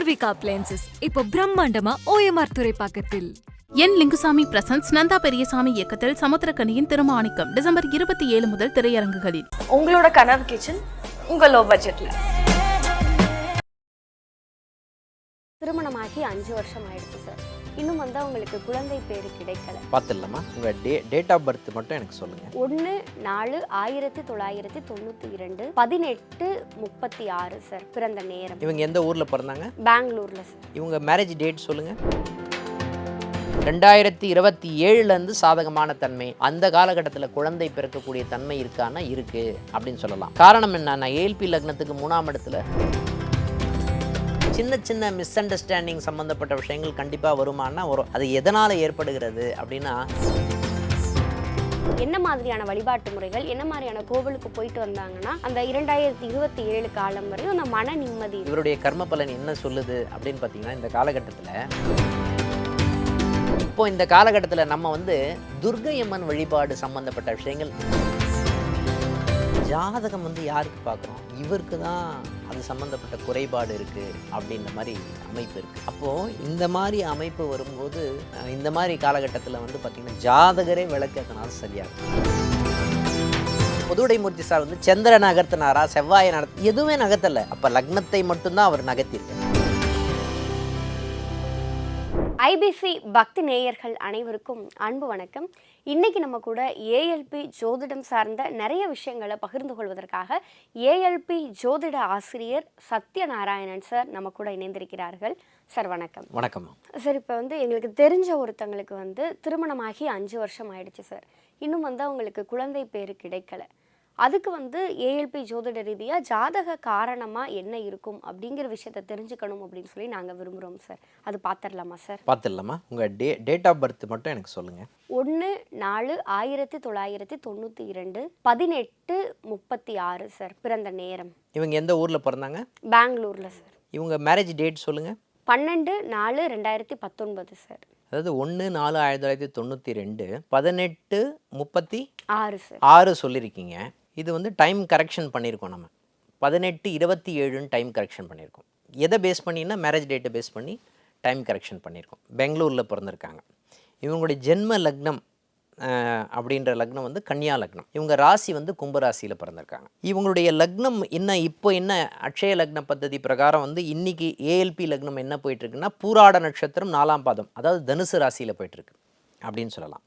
Poorvika appliances இப்போ பிரம்மாண்டமா OMR துறைப்பாக்கத்தில். என் லிங்குசாமி பிரசன்ஸ் நந்தா பெரியசாமி இயக்கத்தில் சமுத்திரக்கனியின் திருமாணிக்கம் டிசம்பர் இருபத்தி ஏழு முதல் திரையரங்குகளில். உங்களோட கனவு கிச்சன் உங்க லோ. பட்ஜெட்ல திருமணமாகி அஞ்சு வருஷம் ஆயிடுச்சு சார் இன்னும் வந்து அவங்களுக்கு குழந்தை பேரு கிடைக்கல. பார்த்துடலாமா? உங்கள் டே டேட் ஆஃப் பர்த் மட்டும் எனக்கு சொல்லுங்கள் ஒன்று நாலு ஆயிரத்தி தொள்ளாயிரத்தி தொண்ணூற்றி இரண்டு பதினெட்டு முப்பத்தி ஆறு சார் பிறந்த நேரம். இவங்க எந்த ஊரில் பிறந்தாங்க? பெங்களூர்ல சார் இவங்க மேரேஜ் டேட் சொல்லுங்கள் ரெண்டாயிரத்தி இருபத்தி ஏழுலேருந்து சாதகமான தன்மை அந்த காலகட்டத்தில் குழந்தை பிறக்கக்கூடிய தன்மை இருக்கான்னா இருக்கு அப்படின்னு சொல்லலாம். காரணம் என்னன்னா ஏல்பி லக்னத்துக்கு மூணாம் இடத்துல சின்ன சின்ன மிஸ் அண்டர்ஸ்டாண்டிங் சம்மந்தப்பட்ட விஷயங்கள் கண்டிப்பாக வருமானா வரும். அது எதனால் ஏற்படுகிறது அப்படின்னா என்ன மாதிரியான வழிபாட்டு முறைகள் என்ன மாதிரியான கோவிலுக்கு போயிட்டு வந்தாங்கன்னா அந்த இரண்டாயிரத்தி இருபத்தி ஏழு காலம் வரையும் அந்த மன நிம்மதி. இவருடைய கர்ம பலன் என்ன சொல்லுது அப்படின்னு பார்த்தீங்கன்னா இந்த காலகட்டத்தில் இப்போ இந்த காலகட்டத்தில் நம்ம வந்து துர்க்கையம்மன் வழிபாடு சம்பந்தப்பட்ட விஷயங்கள். ஜாதகம் வந்து யாருக்கு பார்க்குறோம்? இவருக்கு தான் அது சம்மந்தப்பட்ட குறைபாடு இருக்குது அப்படின்ற மாதிரி அமைப்பு இருக்குது அப்போது இந்த மாதிரி அமைப்பு வரும்போது இந்த மாதிரி காலகட்டத்தில் வந்து பார்த்திங்கன்னா ஜாதகரே விளக்கத்தினால சரியாகும். புதுடைமூர்த்தி சார் வந்து சந்திரன் நகர்த்தினாரா செவ்வாயை நகர்த்த எதுவுமே நகர்த்தலை. அப்போ லக்னத்தை மட்டும்தான் அவர் நகர்த்தியிருக்கார். ஐபிசி பக்தி நேயர்கள் அனைவருக்கும் அன்பு வணக்கம். இன்னைக்கு நம்ம கூட ஏஎல்பி ஜோதிடம் சார்ந்த நிறைய விஷயங்களை பகிர்ந்து கொள்வதற்காக ஏஎல்பி ஜோதிட ஆசிரியர் சத்யநாராயணன் சார் நம்ம கூட இணைந்திருக்கிறார்கள். சார் வணக்கம். வணக்கம். சார் இப்போ வந்து எங்களுக்கு தெரிஞ்ச ஒருத்தங்களுக்கு வந்து திருமணமாகி அஞ்சு வருஷம் ஆயிடுச்சு சார். இன்னும் வந்து அவங்களுக்கு குழந்தை பேரு கிடைக்கல. அதுக்கு வந்து ஏஎல்பி ஜோதிட ரீதியாக ஜாதக காரணமாக என்ன இருக்கும் அப்படிங்கிற விஷயத்த தெரிஞ்சுக்கணும் அப்படின்னு சொல்லி நாங்கள் விரும்புகிறோம் சார் அது பார்த்துடலாமா சார் பார்த்துடலாமா உங்கள் டே டேட் ஆஃப் பர்த் மட்டும் எனக்கு சொல்லுங்கள் ஒன்று நாலு ஆயிரத்தி தொள்ளாயிரத்தி தொண்ணூற்றி இரண்டு பதினெட்டு முப்பத்தி ஆறு சார் பிறந்த நேரம். இவங்க எந்த ஊரில் பிறந்தாங்க? பெங்களூரில் சார் இவங்க மேரேஜ் டேட் சொல்லுங்கள் பன்னெண்டு நாலு ரெண்டாயிரத்தி பத்தொன்பது சார் அதாவது ஒன்று நாலு ஆயிரத்தி தொள்ளாயிரத்தி தொண்ணூற்றி ரெண்டு பதினெட்டு முப்பத்தி ஆறு சார் ஆறு சொல்லியிருக்கீங்க இது வந்து டைம் கரெக்ஷன் பண்ணியிருக்கோம் நம்ம. பதினெட்டு இருபத்தி ஏழுன்னு டைம் கரெக்ஷன் பண்ணியிருக்கோம் எதை பேஸ் பண்ணினா மேரேஜ் டேட்டை பேஸ் பண்ணி டைம் கரெக்ஷன் பண்ணியிருக்கோம் பெங்களூரில் பிறந்திருக்காங்க. இவங்களுடைய ஜென்ம லக்னம் அப்படின்ற லக்னம் வந்து கன்னியா லக்னம். இவங்க ராசி வந்து கும்பராசியில் பிறந்திருக்காங்க. இவங்களுடைய லக்னம் என்ன இப்போ என்ன அக்ஷய லக்ன பద్ధதி பிரகாரம் வந்து இன்னைக்கு ஏஎல்பி லக்னம் என்ன போயிட்டு இருக்குன்னா பூராட நட்சத்திரம் நாலாம் பாதம் அதாவது தனுசு ராசியில் போயிட்டுருக்கு அப்படின்னு சொல்லலாம்.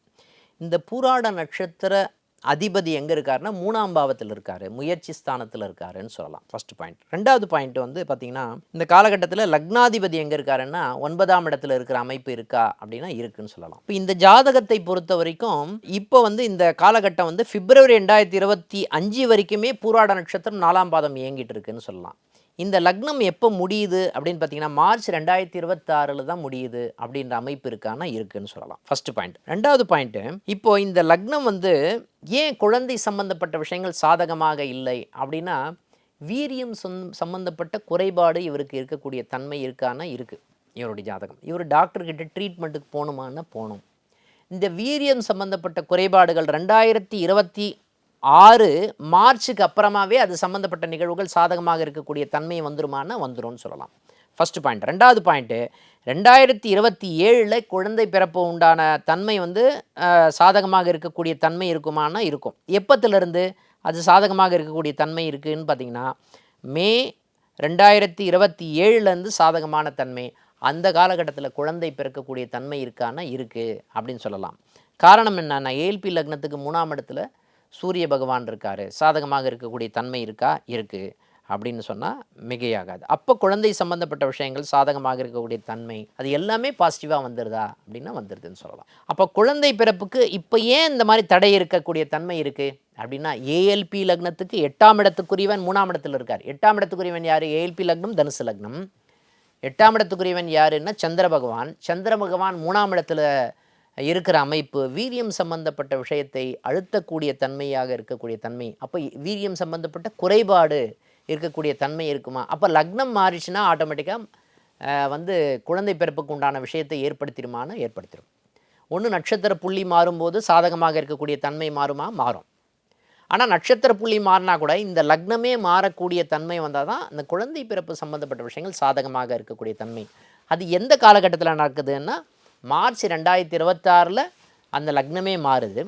இந்த பூராட நட்சத்திர அதிபதி எங்கே இருக்காருன்னா மூணாம் பாவத்தில் இருக்காரு முயற்சி ஸ்தானத்தில் இருக்காருன்னு சொல்லலாம். ஃபர்ஸ்ட் பாயிண்ட் ரெண்டாவது பாயிண்ட் வந்து பார்த்தீங்கன்னா இந்த காலகட்டத்தில் லக்னாதிபதி எங்கே இருக்காருன்னா ஒன்பதாம் இடத்துல இருக்கிற அமைப்பு இருக்கா அப்படின்னா இருக்குன்னு சொல்லலாம். இப்போ இந்த ஜாதகத்தை பொறுத்த வரைக்கும் இப்போ வந்து இந்த காலகட்டம் வந்து பிப்ரவரி ரெண்டாயிரத்தி இருபத்தி அஞ்சு வரைக்குமே பூராட நட்சத்திரம் நாலாம் பாதம் இயங்கிட்டு இருக்குன்னு சொல்லலாம். இந்த லக்னம் எப்போ முடியுது அப்படின்னு பார்த்தீங்கன்னா மார்ச் ரெண்டாயிரத்தி இருபத்தாறில் தான் முடியுது அப்படின்ற அமைப்பு இருக்கான்னா இருக்குன்னு சொல்லலாம். ஃபர்ஸ்ட் பாயிண்ட் ரெண்டாவது பாயிண்ட்டு இப்போ இந்த லக்னம் வந்து ஏன் குழந்தை சம்பந்தப்பட்ட விஷயங்கள் சாதகமாக இல்லை அப்படின்னா வீரியம் சொந் சம்பந்தப்பட்ட குறைபாடு இவருக்கு இருக்கக்கூடிய தன்மை இருக்கான்னா இருக்குது இவருடைய ஜாதகம். இவர் டாக்டர்கிட்ட ட்ரீட்மெண்ட்டுக்கு போகணுமான்னா போகணும். இந்த வீரியம் சம்பந்தப்பட்ட குறைபாடுகள் ரெண்டாயிரத்தி இருபத்தி ஆறு மார்ச்சுக்கு அப்புறமாவே அது சம்மந்தப்பட்ட நிகழ்வுகள் சாதகமாக இருக்கக்கூடிய தன்மை வந்துருமானா வந்துரும்னு சொல்லலாம். ஃபஸ்ட்டு பாயிண்ட் ரெண்டாவது பாயிண்ட்டு ரெண்டாயிரத்தி இருபத்தி ஏழில் குழந்தை பிறப்பு உண்டான தன்மை வந்து சாதகமாக இருக்கக்கூடிய தன்மை இருக்குமானா இருக்கும். எப்பத்திலிருந்து அது சாதகமாக இருக்கக்கூடிய தன்மை இருக்குதுன்னு பார்த்தீங்கன்னா மே ரெண்டாயிரத்தி இருபத்தி ஏழுலேருந்து சாதகமான தன்மை அந்த காலகட்டத்தில் குழந்தை பிறக்கக்கூடிய தன்மை இருக்கான்னா இருக்குது அப்படின்னு சொல்லலாம். காரணம் என்னன்னா ஏல்பி லக்னத்துக்கு மூணாம் இடத்துல சூரிய பகவான் இருக்கார் சாதகமாக இருக்கக்கூடிய தன்மை இருக்கா? இருக்குது அப்படின்னு சொன்னால் மிகையாகாது. அப்போ குழந்தை சம்பந்தப்பட்ட விஷயங்கள் சாதகமாக இருக்கக்கூடிய தன்மை அது எல்லாமே பாசிட்டிவாக வந்துடுதா அப்படின்னா வந்துடுதுன்னு சொல்லலாம். அப்போ குழந்தை பிறப்புக்கு இப்போ ஏன் இந்த மாதிரி தடை இருக்கக்கூடிய தன்மை இருக்குது அப்படின்னா ஏஎல்பி லக்னத்துக்கு எட்டாம் இடத்துக்குரியவன் மூணாம் இடத்துல இருக்கார். எட்டாம் இடத்துக்குரியவன் யார்? ஏஎல்பி லக்னம் தனுசு லக்னம். எட்டாம் இடத்துக்குரியவன் யாருன்னா சந்திர பகவான். சந்திர பகவான் மூணாம் இடத்துல இருக்கிற அமைப்பு வீரியம் சம்பந்தப்பட்ட விஷயத்தை அழுத்தக்கூடிய தன்மையாக இருக்கக்கூடிய தன்மை. அப்போ வீரியம் சம்பந்தப்பட்ட குறைபாடு இருக்கக்கூடிய தன்மை இருக்குமா? அப்போ லக்னம் மாறிச்சுன்னா ஆட்டோமேட்டிக்காக வந்து குழந்தை பிறப்புக்கு உண்டான விஷயத்தை ஏற்படுத்திடுமான்னு ஏற்படுத்திடும். ஒன்று நட்சத்திர புள்ளி மாறும்போது சாதகமாக இருக்கக்கூடிய தன்மை மாறுமா? மாறும். ஆனால் நட்சத்திர புள்ளி மாறினா கூட இந்த லக்னமே மாறக்கூடிய தன்மை வந்தால் தான் இந்த குழந்தை பிறப்பு சம்மந்தப்பட்ட விஷயங்கள் சாதகமாக இருக்கக்கூடிய தன்மை. அது எந்த காலகட்டத்தில் நடக்குதுன்னா மார்ச் ரெண்டாயிரத்தி இருபத்தாறில் அந்த லக்னமே மாறுது.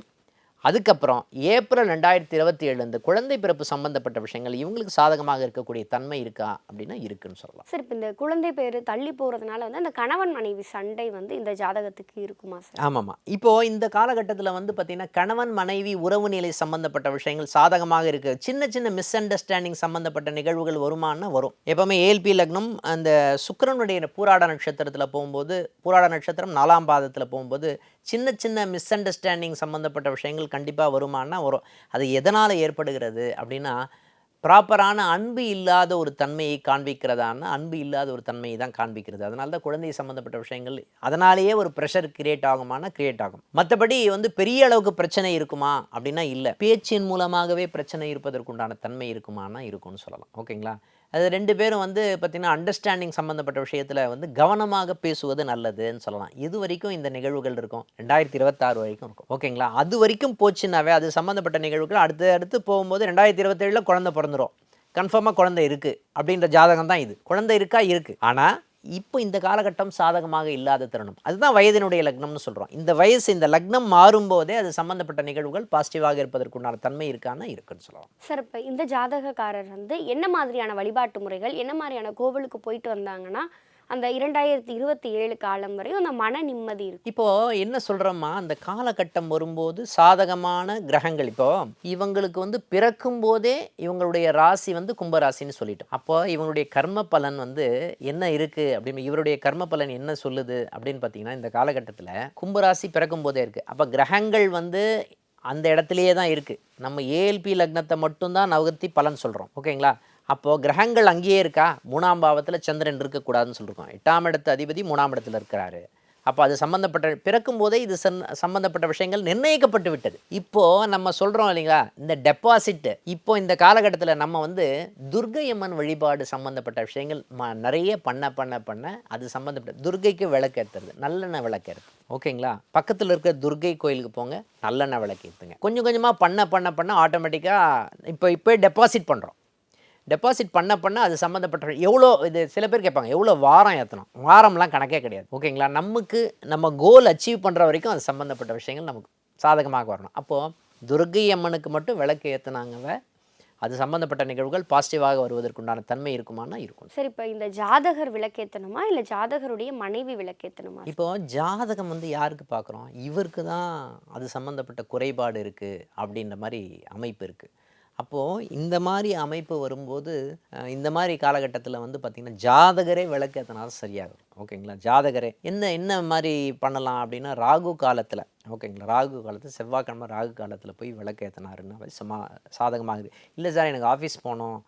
அதுக்கப்புறம் ஏப்ரல் ரெண்டாயிரத்தி இருபத்தி ஏழு இந்த குழந்தை பிறப்பு சம்பந்தப்பட்ட விஷயங்கள் இவங்களுக்கு சாதகமாக இருக்கக்கூடிய தன்மை இருக்கா அப்படின்னா இருக்குன்னு சொல்லலாம். சார் இப்போ இந்த குழந்தை பேர் தள்ளி போகிறதுனால வந்து அந்த கணவன் மனைவி சண்டை வந்து இந்த ஜாதகத்துக்கு இருக்குமா சார்? ஆமாம்மா இப்போது இந்த காலகட்டத்தில் வந்து பார்த்திங்கன்னா கணவன் மனைவி உறவு நிலை சம்மந்தப்பட்ட விஷயங்கள் சாதகமாக இருக்குது சின்ன சின்ன மிஸ் அண்டர்ஸ்டாண்டிங் சம்மந்தப்பட்ட நிகழ்வுகள் வருமானா வரும். எப்போவுமே ஏல்பி லக்னம் அந்த சுக்கிரனுடைய பூராட நட்சத்திரத்தில் போகும்போது பூராட நட்சத்திரம் நாலாம் பாதத்தில் போகும்போது சின்ன சின்ன மிஸ் அண்டர்ஸ்டாண்டிங் சம்மந்தப்பட்ட விஷயங்கள் கண்டிப்பாக வருமானா வரும். அது எதனால் ஏற்படுகிறது அப்படின்னா ப்ராப்பரான அன்பு இல்லாத ஒரு தன்மையை காண்பிக்கிறதான அன்பு இல்லாத ஒரு தன்மையை தான் காண்பிக்கிறது. அதனால தான் குழந்தை சம்மந்தப்பட்ட விஷயங்கள் அதனாலேயே ஒரு ப்ரெஷர் கிரியேட் ஆகுமானா கிரியேட் ஆகும். மற்றபடி வந்து பெரிய அளவுக்கு பிரச்சனை இருக்குமா அப்படின்னா இல்லை. பேச்சின் மூலமாகவே பிரச்சனை இருப்பதற்குண்டான தன்மை இருக்குமானா இருக்கும்னு சொல்லலாம். ஓகேங்களா? அது ரெண்டு பேரும் வந்து பார்த்திங்கன்னா அண்டர்ஸ்டாண்டிங் சம்மந்தப்பட்ட விஷயத்தில் வந்து கவனமாக பேசுவது நல்லதுன்னு சொல்லலாம். இது வரைக்கும் இந்த நிகழ்வுகள் இருக்கும். ரெண்டாயிரத்தி இருபத்தாறு வரைக்கும் இருக்கும். ஓகேங்களா அது வரைக்கும் போச்சுன்னாவே அது சம்மந்தப்பட்ட நிகழ்வுகள் அடுத்து அடுத்து போகும்போது ரெண்டாயிரத்தி இருபத்தேழில் குழந்தை பிறந்துரும். கன்ஃபார்மாக குழந்தை இருக்குது அப்படின்ற ஜாதகம் தான் இது. குழந்தை இருக்கா? இருக்குது ஆனால் இப்போ இந்த காலகட்டம் சாதகமாக இல்லாத தருணம். அதுதான் வயதினுடைய லக்னம்னு சொல்கிறோம் இந்த வயசு இந்த லக்னம் மாறும்போதே அது சம்மந்தப்பட்ட நிகழ்வுகள் பாசிட்டிவாக இருப்பதற்குண்டான தன்மை இருக்கான்னு இருக்குன்னு சொல்லலாம். சார் இப்போ இந்த ஜாதகக்காரர் வந்து என்ன மாதிரியான வழிபாட்டு முறைகள் என்ன மாதிரியான கோவிலுக்கு போயிட்டு வந்தாங்கன்னா அந்த இரண்டாயிரத்தி இருபத்தி ஏழு காலம் வரையும் அந்த மன நிம்மதி இருக்கும் இப்போ என்ன சொல்றோமா அந்த காலகட்டம் வரும்போது சாதகமான கிரகங்கள். இப்போ இவங்களுக்கு வந்து பிறக்கும் போதே இவங்களுடைய ராசி வந்து கும்பராசின்னு சொல்லிட்டோம். அப்போ இவங்களுடைய கர்ம பலன் வந்து என்ன இருக்கு? அப்படின்னு இவருடைய கர்ம பலன் என்ன சொல்லுது? அப்படின்னு பார்த்தீங்கன்னா இந்த காலகட்டத்தில் கும்பராசி பிறக்கும் போதே இருக்கு. அப்போ கிரகங்கள் வந்து அந்த இடத்துலையே தான் இருக்குது நம்ம ஏஎல்பி லக்னத்தை மட்டும்தான் நகர்த்தி பலன் சொல்கிறோம் ஓகேங்களா? அப்போது கிரகங்கள் அங்கேயே இருக்கா? மூணாம் பாவத்தில் சந்திரன் இருக்கக்கூடாதுன்னு சொல்லியிருக்கோம் எட்டாம் இடத்து அதிபதி மூணாம் இடத்துல இருக்கிறாரு. அப்போ அது சம்மந்தப்பட்ட பிறக்கும் போதே இது சன் சம்மந்தப்பட்ட விஷயங்கள் நிர்ணயிக்கப்பட்டு விட்டது. இப்போது நம்ம சொல்கிறோம் இல்லைங்களா? இந்த டெபாசிட்டு இப்போ இந்த காலகட்டத்தில் நம்ம வந்து துர்கையம்மன் வழிபாடு சம்மந்தப்பட்ட விஷயங்கள் ம நிறைய பண்ண பண்ண பண்ண அது சம்மந்தப்பட்ட துர்கைக்கு விளக்கேற்றுறது நல்லெண்ணெய் விளக்கேற்று ஓகேங்களா? பக்கத்தில் இருக்கிற துர்கை கோயிலுக்கு போங்க நல்லெண்ணெய் விளக்கேற்றுங்க கொஞ்சம் கொஞ்சமாக பண்ண பண்ண பண்ண ஆட்டோமேட்டிக்காக இப்போ இப்போ டெபாசிட் பண்ணுறோம் டெபாசிட் பண்ண பண்ண அது சம்மந்தப்பட்ட எவ்வளோ இது சில பேர் கேட்பாங்க எவ்வளோ வாரம் ஏற்றணும் வாரம்லாம் கணக்கே கிடையாது. ஓகேங்களா? நமக்கு நம்ம கோல் அச்சீவ் பண்ணுற வரைக்கும் அது சம்மந்தப்பட்ட விஷயங்கள் நமக்கு சாதகமாக வரணும். அப்போது துர்கை அம்மனுக்கு மட்டும் விளக்கு ஏற்றுனாங்கவ அது சம்மந்தப்பட்ட நிகழ்வுகள் பாசிட்டிவாக வருவதற்குண்டான தன்மை இருக்குமானா இருக்கும். சரி இப்போ இந்த ஜாதகர் விளக்கேற்றணுமா இல்லை ஜாதகருடைய மனைவி விளக்கேற்றணுமா இப்போ ஜாதகம் வந்து யாருக்கு பார்க்குறோம் இவருக்கு தான் அது சம்மந்தப்பட்ட குறைபாடு இருக்குது அப்படின்ற மாதிரி அமைப்பு இருக்குது அப்போது இந்த மாதிரி அமைப்பு வரும்போது இந்த மாதிரி காலகட்டத்தில் வந்து பார்த்திங்கன்னா ஜாதகரே விளக்கத்தினால சரியாகும். ஓகேங்களா? ஜாதகரே. என்ன என்ன மாதிரி பண்ணலாம் அப்படின்னா ராகு காலத்தில் ஓகேங்களா? ராகு காலத்தில் செவ்வாய்க்கிழமை ராகு காலத்தில் போய் விளக்கு ஏற்றினாருன்னா சமா சாதகமாகுது. இல்லை சார் எனக்கு ஆஃபீஸ் போகணும்.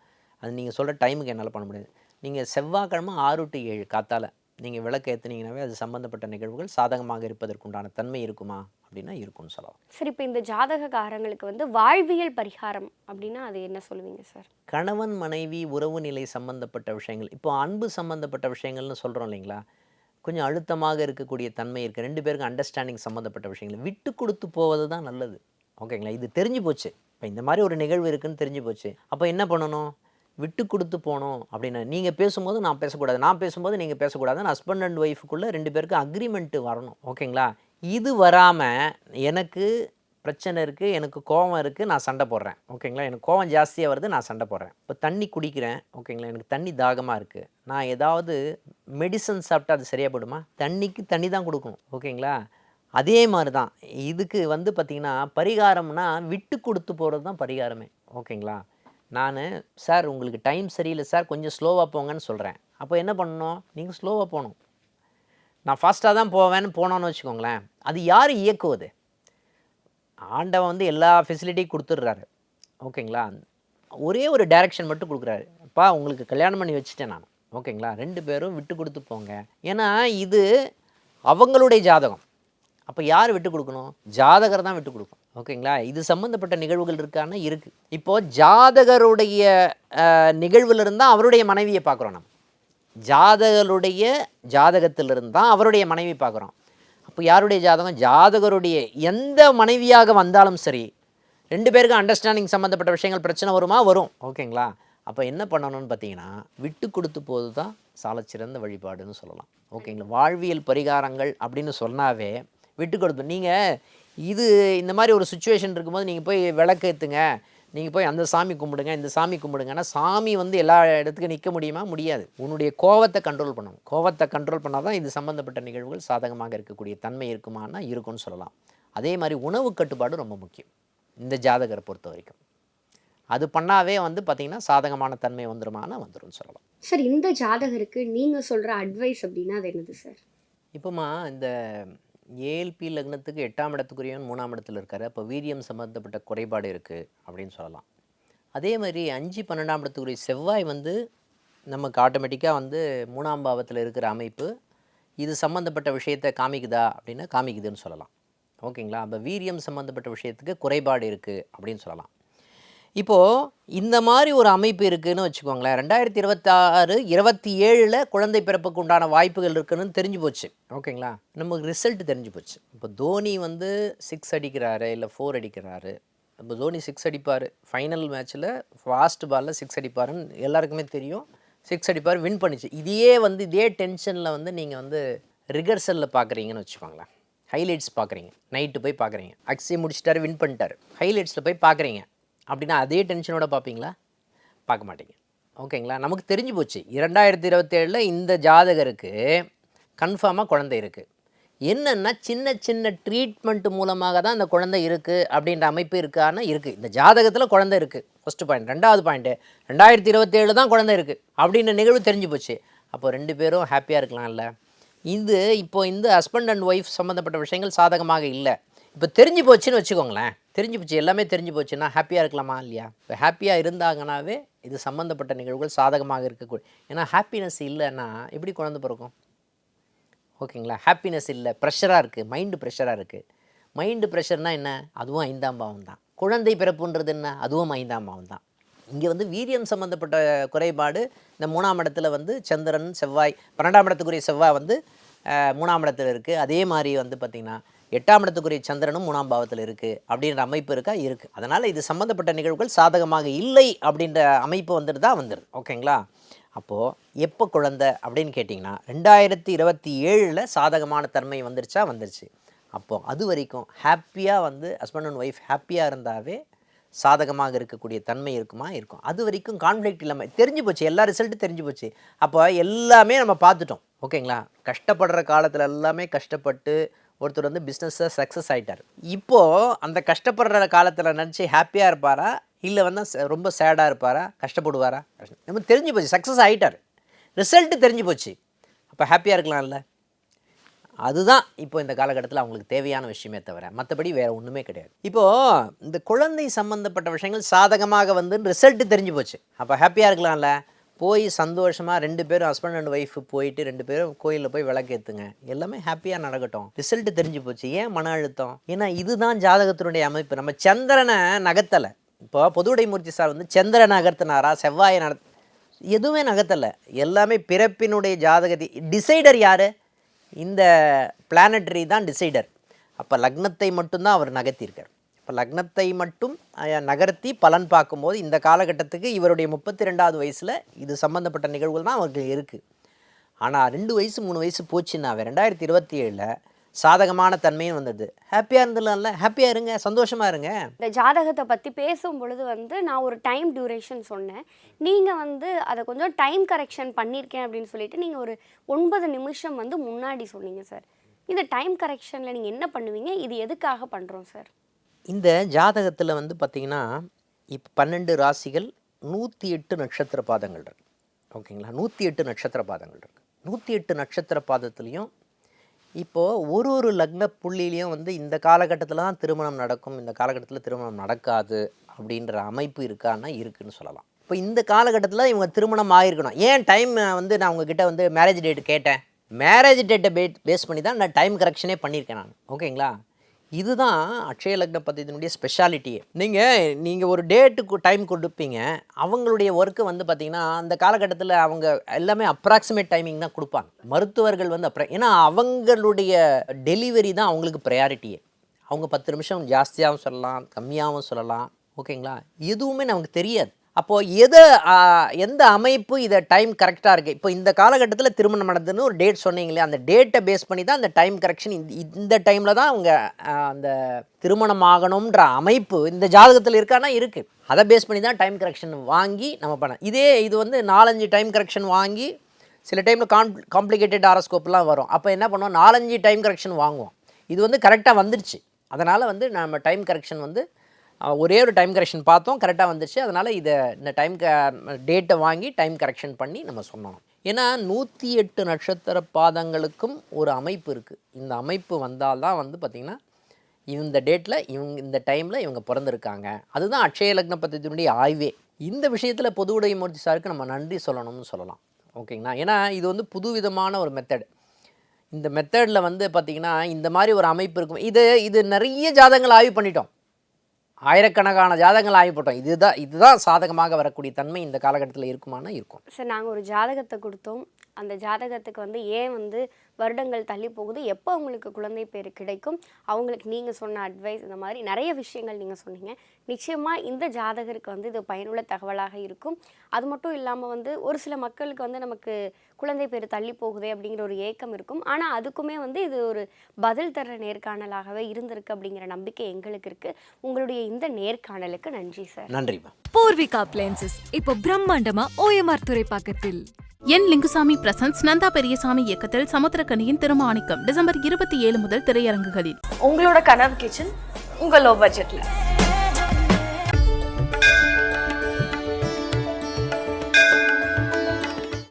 அது நீங்கள் சொல்கிற டைமுக்கு என்னால் பண்ண முடியாது. நீங்கள் செவ்வாய்க்கிழமை ஆறு டு ஏழு காத்தால நீங்கள் விளக்கு ஏற்றுனீங்கன்னாவே அது சம்மந்தப்பட்ட நிகழ்வுகள் சாதகமாக இருப்பதற்குண்டான தன்மை இருக்குமா? அப்படின்னா இருக்கும்னு சொல்லலாம். சரி இப்போ இந்த ஜாதகக்காரங்களுக்கு வந்து வாழ்வியல் பரிகாரம் அப்படின்னா அது என்ன சொல்லுவீங்க சார்? கணவன் மனைவி உறவு நிலை சம்பந்தப்பட்ட விஷயங்கள். இப்போ அன்பு சம்பந்தப்பட்ட விஷயங்கள்னு சொல்கிறோம் இல்லைங்களா? கொஞ்சம் அழுத்தமாக இருக்கக்கூடிய தன்மை இருக்குது ரெண்டு பேருக்கும் அண்டர்ஸ்டாண்டிங் சம்மந்தப்பட்ட விஷயங்கள். விட்டு கொடுத்து போவது தான் நல்லது. ஓகேங்களா? இது தெரிஞ்சு போச்சு. இப்போ இந்த மாதிரி ஒரு நிகழ்வு இருக்குன்னு தெரிஞ்சு போச்சு. அப்போ என்ன பண்ணணும்? விட்டு கொடுத்து போகணும் அப்படின்னா நீங்கள் பேசும்போது நான் பேசக்கூடாது நான் பேசும்போது நீங்கள் பேசக்கூடாது ஹஸ்பண்ட் அண்ட் ஒய்ஃபுக்குள்ளே ரெண்டு பேருக்கும் அக்ரிமெண்ட்டு வரணும் ஓகேங்களா? இது வராமல் எனக்கு பிரச்சனை இருக்குது எனக்கு கோவம் இருக்குது நான் சண்டை போடுறேன் ஓகேங்களா? எனக்கு கோவம் ஜாஸ்தியாக வருது நான் சண்டை போடுறேன். இப்போ தண்ணி குடிக்கிறேன் ஓகேங்களா? எனக்கு தண்ணி தாகமாக இருக்குது நான் ஏதாவது மெடிசன் சாப்பிட்டா அது சரியாக போடுமா தண்ணிக்கு தண்ணி தான் கொடுக்கணும் ஓகேங்களா? அதே மாதிரி தான் இதுக்கு வந்து பார்த்திங்கன்னா பரிகாரம்னா விட்டு கொடுத்து போகிறது தான் பரிகாரமே ஓகேங்களா? நான் சார் உங்களுக்கு டைம் சரியில்லை சார் கொஞ்சம் ஸ்லோவாக போங்கன்னு சொல்கிறேன் அப்போ என்ன பண்ணணும்? நீங்கள் ஸ்லோவாக போகணும். நான் ஃபாஸ்ட்டாக தான் போவேன்னு போனோன்னு வச்சுக்கோங்களேன். அது யார் இயக்குவது? ஆண்டவன் வந்து எல்லா ஃபெசிலிட்டியும் கொடுத்துட்றாரு. ஓகேங்களா? ஒரே ஒரு டைரக்ஷன் மட்டும் கொடுக்குறாரு. அப்பா உங்களுக்கு கல்யாணம் பண்ணி வச்சுட்டேன் நான். ஓகேங்களா? ரெண்டு பேரும் விட்டு கொடுத்து போங்க. ஏன்னா இது அவங்களுடைய ஜாதகம். அப்போ யார் விட்டு கொடுக்கணும்? ஜாதகர் தான் விட்டு கொடுக்கணும் ஓகேங்களா? இது சம்மந்தப்பட்ட நிகழ்வுகள் இருக்கான இருக்குது இப்போது ஜாதகருடைய அஹ், தான் அவருடைய மனைவியை பார்க்குறோம் நம்ம. ஜாதகருடைய ஜாதகத்திலிருந்து தான் அவருடைய மனைவி பார்க்குறோம். அப்போ யாருடைய ஜாதகம்? ஜாதகருடைய எந்த மனைவியாக வந்தாலும் சரி ரெண்டு பேருக்கும் அண்டர்ஸ்டாண்டிங் சம்மந்தப்பட்ட விஷயங்கள் பிரச்சனை வருமா? வரும். ஓகேங்களா? அப்போ என்ன பண்ணணும்னு பார்த்தீங்கன்னா விட்டு கொடுத்து போது தான் சாலச்சிறந்த வழிபாடுன்னு சொல்லலாம். ஓகேங்களா? வாழ்வியல் பரிகாரங்கள் அப்படின்னு சொன்னாவே விட்டு கொடுத்து நீங்கள் இது இந்த மாதிரி ஒரு சுச்சுவேஷன் இருக்கும்போது நீங்கள் போய் விளக்கேற்றுங்க நீங்கள் போய் அந்த சாமி கும்பிடுங்க இந்த சாமி கும்பிடுங்கன்னா சாமி வந்து எல்லா இடத்துக்கும் நிற்க முடியுமா? முடியாது. உன்னுடைய கோவத்தை கண்ட்ரோல் பண்ணணும். கோவத்தை கண்ட்ரோல் பண்ணால் தான் இது சம்மந்தப்பட்ட நிகழ்வுகள் சாதகமாக இருக்கக்கூடிய தன்மை இருக்குமானா இருக்கும்னு சொல்லலாம். அதே மாதிரி உணவு கட்டுப்பாடு ரொம்ப முக்கியம். இந்த ஜாதகரை பொறுத்த வரைக்கும். அது பண்ணாவே வந்து பார்த்திங்கன்னா சாதகமான தன்மை வந்துருமானா வந்துரும்னு சொல்லலாம். சார் இந்த ஜாதகருக்கு நீங்கள் சொல்கிற அட்வைஸ் அப்படின்னா அது என்னது சார்? இப்போமா இந்த ஏஎல்பி லக்னத்துக்கு எட்டாம் இடத்துக்குரியவன் மூணாம் இடத்துல இருக்கார். அப்போ வீரியம் சம்மந்தப்பட்ட குறைபாடு இருக்குது அப்படின்னு சொல்லலாம். அதே மாதிரி அஞ்சு பன்னெண்டாம் இடத்துக்குரிய செவ்வாய் வந்து நமக்கு ஆட்டோமேட்டிக்காக வந்து மூணாம் பாவத்தில் இருக்கிற அமைப்பு இது சம்மந்தப்பட்ட விஷயத்தை காமிக்குதா அப்படின்னா காமிக்குதுன்னு சொல்லலாம். ஓகேங்களா? அப்போ வீரியம் சம்மந்தப்பட்ட விஷயத்துக்கு குறைபாடு இருக்குது அப்படின்னு சொல்லலாம். இப்போது இந்த மாதிரி ஒரு அமைப்பு இருக்குதுன்னு வச்சுக்கோங்களேன். ரெண்டாயிரத்தி இருபத்தாறு இருபத்தி ஏழில் குழந்தை பிறப்புக்கு உண்டான வாய்ப்புகள் இருக்குன்னு தெரிஞ்சு போச்சு. ஓகேங்களா? நமக்கு ரிசல்ட் தெரிஞ்சு போச்சு. இப்போ தோனி வந்து சிக்ஸ் அடிக்கிறாரு இல்லை ஃபோர் அடிக்கிறாரு. இப்போ தோனி சிக்ஸ் அடிப்பார். ஃபைனல் மேட்ச்சில் ஃபாஸ்ட் பாலில் சிக்ஸ் அடிப்பாருன்னு எல்லாருக்குமே தெரியும். சிக்ஸ் அடிப்பார் வின் பண்ணிச்சு. இதையே வந்து இதே டென்ஷனில் வந்து நீங்கள் வந்து ரிகர்சலில் பார்க்குறீங்கன்னு வச்சுக்கோங்களேன். ஹைலைட்ஸ் பார்க்குறீங்க நைட்டு போய் பார்க்குறீங்க அக்ஸி முடிச்சிட்டாரு வின் பண்ணிட்டாரு. ஹைலைட்ஸில் போய் பார்க்குறீங்க அப்படின்னா அதே டென்ஷனோட பார்ப்பீங்களா? பார்க்க மாட்டீங்க. ஓகேங்களா? நமக்கு தெரிஞ்சு போச்சு. இரண்டாயிரத்தி இருபத்தேழில் இந்த ஜாதகருக்கு கன்ஃபார்மாக குழந்தை இருக்குது என்னென்னா சின்ன சின்ன ட்ரீட்மெண்ட் மூலமாக தான் அந்த குழந்தை இருக்குது அப்படின்ற அமைப்பு இருக்கான்னா இருக்குது இந்த ஜாதகத்தில் குழந்தை இருக்குது ஃபஸ்ட்டு பாயிண்ட் ரெண்டாவது பாயிண்ட்டு ரெண்டாயிரத்தி இருபத்தேழு தான் குழந்தை இருக்குது அப்படின்ற நிகழ்வு தெரிஞ்சு போச்சு. அப்போ ரெண்டு பேரும் ஹாப்பியாக இருக்கலாம்ல. இது இப்போ இந்த ஹஸ்பண்ட் அண்ட் ஒய்ஃப் சம்மந்தப்பட்ட விஷயங்கள் சாதகமாக இல்லை. இப்போ தெரிஞ்சு போச்சுன்னு வச்சுக்கோங்களேன். தெரிஞ்சு போச்சு எல்லாமே தெரிஞ்சு போச்சுன்னா ஹாப்பியாக இருக்கலாமா இல்லையா? இப்போ ஹாப்பியாக இருந்தாங்கனாவே இது சம்மந்தப்பட்ட நிகழ்வுகள் சாதகமாக இருக்கக்கூடிய ஏன்னா ஹாப்பினஸ் இல்லைன்னா எப்படி குழந்தை பிறக்கும்? ஓகேங்களா? ஹாப்பினஸ் இல்லை ப்ரெஷராக இருக்குது மைண்டு ப்ரெஷராக இருக்குது மைண்டு ப்ரெஷர்னால் என்ன? அதுவும் ஐந்தாம் பாவம் தான். குழந்தை பிறப்புன்றது என்ன? அதுவும் ஐந்தாம் பாவம் தான். இங்கே வந்து வீரியம் சம்மந்தப்பட்ட குறைபாடு இந்த மூணாம் இடத்துல வந்து சந்திரன் செவ்வாய் பன்னெண்டாம் இடத்துக்குரிய செவ்வாய் வந்து மூணாம் இடத்துல இருக்குது அதே மாதிரி வந்து பார்த்திங்கன்னா எட்டாம் இடத்துக்குரிய சந்திரனும் மூணாம் பாவத்தில் இருக்குது அப்படின்ற அமைப்பு இருக்கா? இருக்குது அதனால் இது சம்மந்தப்பட்ட நிகழ்வுகள் சாதகமாக இல்லை அப்படின்ற அமைப்பு வந்துட்டு தான் வந்துடுது ஓகேங்களா? அப்போது எப்போ குழந்தை அப்படின்னு கேட்டிங்கன்னா ரெண்டாயிரத்தி இருபத்தி ஏழில் சாதகமான தன்மை வந்துருச்சா? வந்துருச்சு. அப்போது அது வரைக்கும் ஹாப்பியாக வந்து ஹஸ்பண்ட் அண்ட் ஒய்ஃப் ஹாப்பியாக இருந்தாவே சாதகமாக இருக்கக்கூடிய தன்மை இருக்குமா? இருக்கும். அது வரைக்கும் கான்ஃப்ளிக்ட் இல்லாமல் தெரிஞ்சு போச்சு. எல்லா ரிசல்ட்டும் தெரிஞ்சு போச்சு. அப்போ எல்லாமே நம்ம பார்த்துட்டோம். ஓகேங்களா? கஷ்டப்படுற காலத்தில் எல்லாமே கஷ்டப்பட்டு ஒருத்தர் வந்து பிஸ்னஸில் சக்ஸஸ் ஆகிட்டார் இப்போது அந்த கஷ்டப்படுற காலத்தில் நினச்சி ஹாப்பியாக இருப்பாரா? இல்லை வந்து ச- ரொம்ப சேடாக இருப்பாரா? கஷ்டப்படுவாரா? நம்ம தெரிஞ்சு போச்சு சக்ஸஸ் ஆகிட்டார் ரிசல்ட்டு தெரிஞ்சு போச்சு. அப்போ ஹாப்பியாக இருக்கலாம்ல. அதுதான் இப்போ இந்த காலகட்டத்தில் அவங்களுக்கு தேவையான விஷயமே தவிர மற்றபடி வேறு ஒன்றுமே கிடையாது. இப்போது இந்த குழந்தை சம்மந்தப்பட்ட விஷயங்கள் சாதகமாக வந்து ரிசல்ட்டு தெரிஞ்சு போச்சு. அப்போ ஹாப்பியாக இருக்கலாம்ல. போய் சந்தோஷமாக ரெண்டு பேரும் ஹஸ்பண்ட் அண்ட் ஒய்ஃப் போயிட்டு ரெண்டு பேரும் கோயிலில் போய் விளக்கேற்றுங்க எல்லாமே ஹாப்பியாக நடக்கட்டும். ரிசல்ட்டு தெரிஞ்சு போச்சு. ஏன் மன அழுத்தம்? ஏன்னா இதுதான் ஜாதகத்தினுடைய அமைப்பு. நம்ம சந்திரனை நகர்த்தலை. இப்போ பொதுவுடைமூர்த்தி சார் வந்து சந்திரனை நகர்த்தினாரா? செவ்வாயை நட எதுவுமே நகர்த்தலை. எல்லாமே பிறப்பினுடைய ஜாதகத்தை டிசைடர் யார்? இந்த பிளானட்ரி தான் டிசைடர் அப்போ லக்னத்தை மட்டும்தான் அவர் நகர்த்தியிருக்கார். இப்போ லக்னத்தை மட்டும் நகர்த்தி பலன் பார்க்கும்போது இந்த காலகட்டத்துக்கு இவருடைய முப்பத்தி ரெண்டாவது வயசில் இது சம்மந்தப்பட்ட நிகழ்வுகள் தான் அவருக்கு இருக்குது ஆனால் ரெண்டு வயசு மூணு வயசு போச்சுன்னாவே ரெண்டாயிரத்தி இருபத்தி ஏழில் சாதகமான தன்மையும் வந்தது. ஹாப்பியாக இருந்துடலாம்ல? ஹாப்பியாக இருங்க சந்தோஷமாக இருங்க. இந்த ஜாதகத்தை பற்றி பேசும் பொழுது வந்து நான் ஒரு டைம் டியூரேஷன் சொன்னேன். நீங்கள் வந்து அதை கொஞ்சம் டைம் கரெக்ஷன் பண்ணியிருக்கேன் அப்படின்னு சொல்லிட்டு நீங்கள் ஒரு ஒன்பது நிமிஷம் வந்து முன்னாடி சொன்னீங்க சார் இந்த டைம் கரெக்ஷனில் நீங்கள் என்ன பண்ணுவீங்க? இது எதுக்காக பண்ணுறோம் சார் இந்த ஜாதகத்தில் வந்து பார்த்திங்கன்னா இப்போ பன்னெண்டு ராசிகள் நூற்றி எட்டு நட்சத்திர பாதங்கள் இருக்குது ஓகேங்களா? நூற்றி எட்டு நட்சத்திர பாதங்கள் இருக்குது நூற்றி எட்டு நட்சத்திர பாதத்துலேயும் இப்போது ஒரு ஒரு லக்ன புள்ளிலையும் வந்து இந்த காலகட்டத்தில் தான் திருமணம் நடக்கும் இந்த காலகட்டத்தில் திருமணம் நடக்காது அப்படின்ற அமைப்பு இருக்கான்னா இருக்குன்னு சொல்லலாம். இப்போ இந்த காலகட்டத்தில் இவங்க திருமணம் ஆகிருக்கணும் ஏன் டைம் வந்து நான் உங்ககிட்ட வந்து மேரேஜ் டேட் கேட்டேன்? மேரேஜ் டேட்டை பே பேஸ் பண்ணி தான் நான் டைம் கரெக்ஷனே பண்ணியிருக்கேன் நான். ஓகேங்களா? இதுதான் அக்ஷய லக்ன பத்தியத்தினுடைய ஸ்பெஷாலிட்டியே நீங்கள் நீங்கள் ஒரு டேட்டுக்கு டைம் கொடுப்பீங்க. அவங்களுடைய ஒர்க்கு வந்து பார்த்திங்கன்னா அந்த காலகட்டத்தில் அவங்க எல்லாமே அப்ராக்சிமேட் டைமிங் தான் கொடுப்பாங்க. மருத்துவர்கள் வந்து அப்புறம் ஏன்னா அவங்களுடைய டெலிவரி தான் அவங்களுக்கு ப்ரையாரிட்டியே அவங்க பத்து நிமிஷம் ஜாஸ்தியாகவும் சொல்லலாம் கம்மியாகவும் சொல்லலாம். ஓகேங்களா எதுவுமே நமக்கு தெரியாது. அப்போது எதை எந்த அமைப்பு இதை டைம் கரெக்டாக இருக்குது இப்போ இந்த காலகட்டத்தில் திருமணம் நடந்ததுன்னு ஒரு டேட் சொன்னீங்களே அந்த டேட்டை பேஸ் பண்ணி தான் அந்த டைம் கரெக்ஷன் இந்த டைமில் தான் அவங்க அந்த திருமணம் ஆகணுன்ற அமைப்பு இந்த ஜாதகத்தில் இருக்கானா இருக்குது அதை பேஸ் பண்ணி தான் டைம் கரெக்ஷன் வாங்கி நம்ம பண்ண இதே இது வந்து நாலஞ்சு டைம் கரெக்ஷன் வாங்கி சில டைமில் காம் காம்ப்ளிகேட்டட் ஆரோஸ்கோப்லாம் வரும். அப்போ என்ன பண்ணுவோம்? நாலஞ்சு டைம் கரெக்ஷன் வாங்குவோம். இது வந்து கரெக்டாக வந்துருச்சு. அதனால் வந்து நம்ம டைம் கரெக்ஷன் வந்து ஒரே ஒரு டைம் கரெக்ஷன் பார்த்தோம் கரெக்டாக வந்துச்சு அதனால் இதை இந்த டைம் க டேட்டை வாங்கி டைம் கரெக்ஷன் பண்ணி நம்ம சொன்னோம். ஏன்னா நூற்றி எட்டு நட்சத்திர பாதங்களுக்கும் ஒரு அமைப்பு இருக்குது இந்த அமைப்பு வந்தால் தான் வந்து பார்த்திங்கன்னா இந்த டேட்டில் இவங்க இந்த டைமில் இவங்க பிறந்திருக்காங்க. அதுதான் அக்ஷய லக்ன பத்தினுடைய ஆய்வே. இந்த விஷயத்தில் பொது உடைமூர்த்தி சாருக்கு நம்ம நன்றி சொல்லணும்னு சொல்லலாம். ஓகேங்களா? ஏன்னா இது வந்து புதுவிதமான ஒரு மெத்தட் இந்த மெத்தடில் வந்து பார்த்திங்கன்னா இந்த மாதிரி ஒரு அமைப்பு இருக்கும். இது இது நிறைய ஜாதகங்கள் ஆய்வு பண்ணிட்டோம். ஆயிரக்கணக்கான ஜாதகங்கள் ஆகிப்பட்டோம் இதுதான் இதுதான் சாதகமாக வரக்கூடிய தன்மை இந்த காலகட்டத்தில் இருக்குமானா இருக்கும். சார் நாங்கள் ஒரு ஜாதகத்தை கொடுத்தோம். அந்த ஜாதகத்துக்கு வந்து ஏன் வந்து வருடங்கள் தள்ளி போகுது? எப்போ அவங்களுக்கு குழந்தை பேர் கிடைக்கும்? அவங்களுக்கு நீங்கள் சொன்ன அட்வைஸ் இந்த மாதிரி நிறைய விஷயங்கள் நீங்கள் சொன்னீங்க. நிச்சயமாக இந்த ஜாதகருக்கு வந்து இது பயனுள்ள தகவலாக இருக்கும். அது மட்டும் இல்லாமல் வந்து ஒரு சில மக்களுக்கு வந்து நமக்கு குழந்தை பேர் தள்ளி போகுதே அப்படிங்கிற ஒரு ஏக்கம் இருக்கும். ஆனால் அதுக்குமே வந்து இது ஒரு பதில் தர்ற நேர்காணலாகவே இருந்திருக்கு அப்படிங்கிற நம்பிக்கை எங்களுக்கு இருக்குது உங்களுடைய இந்த நேர்காணலுக்கு நன்றி சார். நன்றிம்மா பூர்விகா அப்ளையன்சஸ் இப்போ பிரம்மாண்டமா ஓஎம்ஆர் துறைப்பாக்கத்தில். என் லிங்குசாமி பிரசன்ஸ் நந்தா பெரியசாமி இயக்கத்தில் சமுத்திரக்கனியின் திருமாணிக்கம் டிசம்பர் இருபத்தி ஏழு முதல் திரையரங்குகளில். உங்களோட கனவு கிச்சன் உங்க லோ. பட்ஜெட்ல